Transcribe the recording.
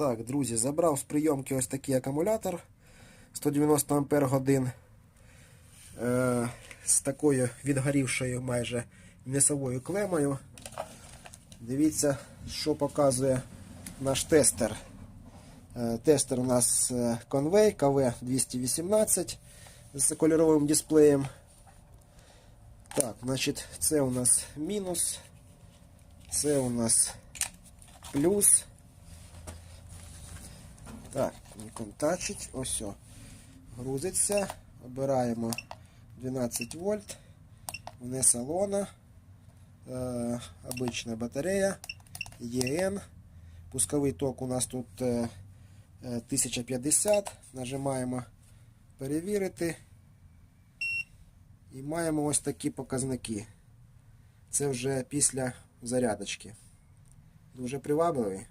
Так, друзі, забрав з прийомки ось такий акумулятор 190 Ампер годин е, з такою відгорівшою майже несовою клемою. Дивіться, що показує наш тестер. Е, Тестер у нас е, Conway KV218 з кольоровим дисплеєм. Так, значить, це у нас мінус, це у нас плюс. Так, Nikon тачить, ось о. Грузиться. Обираємо 12 вольт. Вне салона. Е, обична батарея. ЕН. Пусковий ток у нас тут е, е, 1050. Нажимаємо перевірити. І маємо ось такі показники. Це вже після зарядочки. Дуже привабливий.